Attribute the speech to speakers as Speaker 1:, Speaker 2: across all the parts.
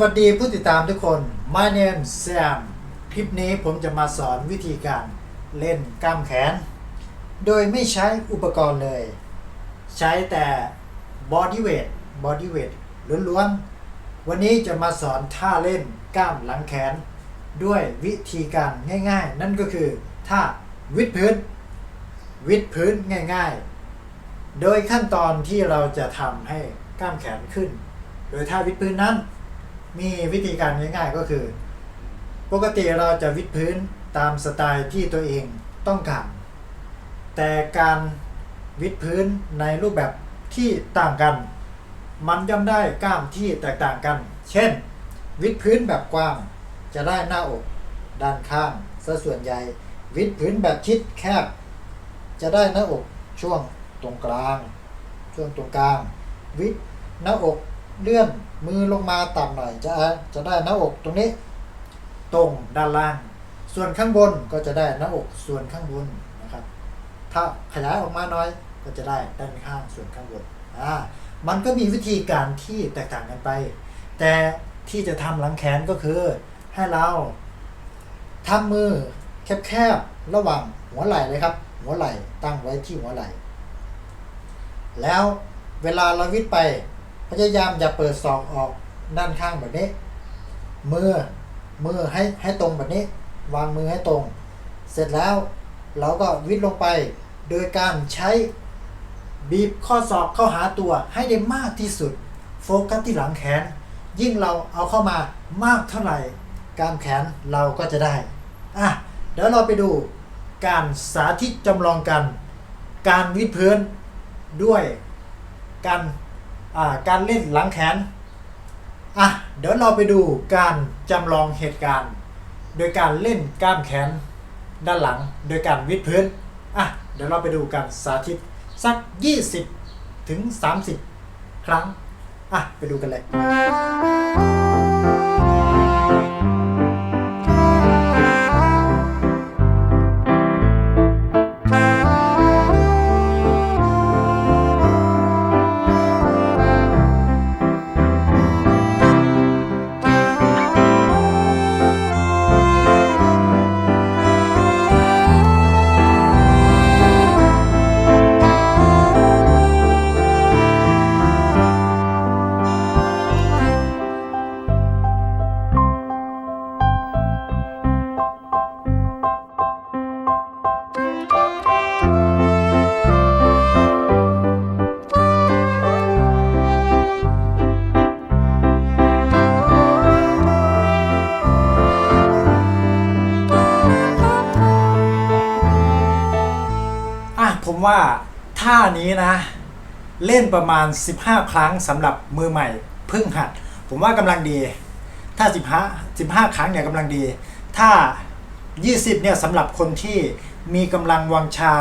Speaker 1: วัสดีผู้ติดตามทุกคน My name Sam คลิปนี้ผมจะมาสอนวิธีการเล่นกล้ามแขน โดยไม่ใช้อุปกรณ์เลย ใช้แต่ body weight body weight ล้วนๆ วันนี้จะมาสอนท่าเล่นกล้ามหลังแขน ด้วยวิธีการง่ายๆ นั่นก็คือท่าวิดพื้น วิดพื้นง่ายๆ โดยขั้นตอนที่เราจะทำให้กล้ามแขนขึ้น โดยท่าวิดพื้นนั้น มีวิธีการง่ายๆก็คือ ปกติเราจะวิดพื้นตามสไตล์ที่ตัวเองต้องการแต่การวิดพื้นในรูปแบบที่ต่างกัน มันย่อมได้กล้ามที่แตกต่างกัน เช่น วิดพื้นแบบกว้างจะได้หน้าอกด้านข้างซะส่วนใหญ่ วิดพื้นแบบชิดแคบ จะได้หน้าอกช่วงตรงกลาง ช่วงตรงกลาง วิดหน้าอกเลื่อน มือลงมาต่ำหน่อยจะจะได้หน้าอกตรงนี้ ตรงด้านล่าง ส่วนข้างบนก็จะได้หน้าอกส่วนข้างบนนะครับ ถ้าขยายออกมาน้อยก็จะได้ด้านข้างส่วนข้างบนอ่ามันก็มีวิธีการที่แตกต่างกันไป แต่ที่จะทำหลังแขนก็คือ ให้เราทำมือแคบๆระหว่างหัวไหล่เลยครับ หัวไหล่ตั้งไว้ที่หัวไหล่ แล้วเวลาเราวิดไป พยายามอย่าเปิดศอกออกด้านข้างแบบนี้ มือมือให้ให้ตรงแบบนี้ วางมือให้ตรง เสร็จแล้วเราก็วิดลงไป โดยการใช้บีบข้อศอกเข้าหาตัวให้ได้มากที่สุด โฟกัสที่หลังแขน ยิ่งเราเอาเข้ามามากเท่าไหร่กามแขนเราก็จะได้อะเดี๋ยวเราไปดูการสาธิตจำลองกัน การวิดพื้นด้วยการ การเล่นหลังแขนอะเดี๋ยวเราไปดูการจำลองเหตุการณ์ โดยการเล่นกล้ามแขนด้านหลัง โดยการวิดพื้นอะเดี๋ยวเราไปดูกันสาธิตสัก 20 ถึง 30 ครั้งอะไปดูกันเลย ว่าท่านี้นะ เล่นประมาณ 15 ครั้งสำหรับมือใหม่เพิ่งหัด ผมว่ากำลังดี ถ้า 15 15 ครั้งเนี่ยกำลังดี ถ้า 20เนี่ยสำหรับคนที่มีกำลังวังชา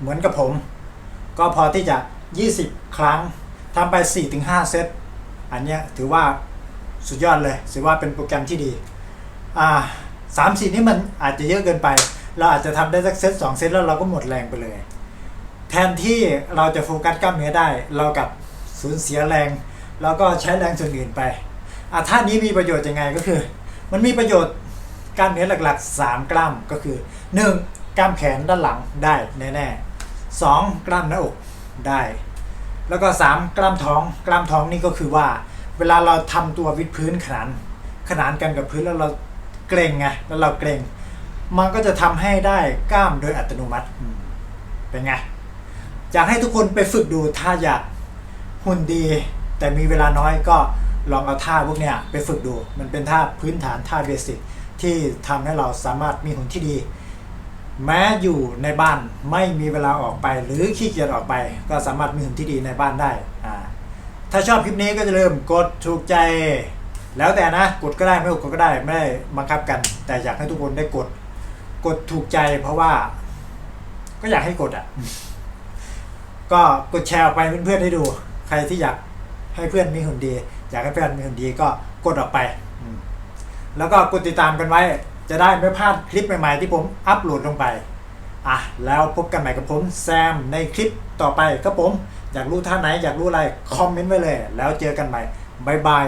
Speaker 1: เหมือนกับผม ก็พอที่จะ 20 ครั้งทำไป 4-5 เซต อันเนี้ยถือว่าสุดยอดเลยถือว่าเป็นโปรแกรมที่ดีอ่าสามสี่นี่มันอาจจะเยอะเกินไป เราอาจจะทำได้สักเซตสองเซตแล้วเราก็หมดแรงไปเลย แทนที่เราจะโฟกัสกล้ามเนื้อได้ เรากับสูญเสียแรง แล้วก็ใช้แรงส่วนอื่นไปอะท่านี้มีประโยชน์ยังไงก็คือ มันมีประโยชน์กล้ามเนื้อหลักๆ 3 กล้ามก็คือ 1. กล้ามแขนด้านหลังได้แน่ๆ 2. กล้ามหน้าอกได้ แล้วก็ 3. กล้ามท้องกล้ามท้องนี่ก็คือว่า เวลาเราทำตัววิดพื้นขนานขนานกันกับพื้นแล้วเราเกรงไงแล้วเราเกรงมันก็จะทำให้ได้กล้ามโดยอัตโนมัติเป็นไง อยากให้ทุกคนไปฝึกดูถ้าอยากหุ่นดี แต่มีเวลาน้อยก็ลองเอาท่าพวกเนี้ยไปฝึกดู มันเป็นท่าพื้นฐานท่าเบสิกที่ทำให้เราสามารถมีหุ่นที่ดี แม้อยู่ในบ้านไม่มีเวลาออกไป หรือขี้เกียจออกไป ก็สามารถมีหุ่นที่ดีในบ้านได้อ่าถ้าชอบคลิปนี้ก็จะลืมกดถูกใจ แล้วแต่นะกดก็ได้ไม่กดก็ได้ไม่ได้บังคับกัน แต่อยากให้ทุกคนได้กด กดถูกใจเพราะว่า ก็อยากให้กดอะ ก็กดแชร์ออกไปเพื่อนๆให้ดู ใครที่อยากให้เพื่อนมีหุ่นดี อยากให้เพื่อนมีหุ่นดีก็กดออกไป แล้วก็กดติดตามกันไว้ จะได้ไม่พลาดคลิปใหม่ๆที่ผมอัปโหลดลงไปอะแล้วพบกันใหม่กับผมแซมในคลิปต่อไปครับผม อยากรู้ท่าไหนอยากรู้อะไร คอมเมนต์ไว้เลย แล้วเจอกันใหม่บ๊ายบาย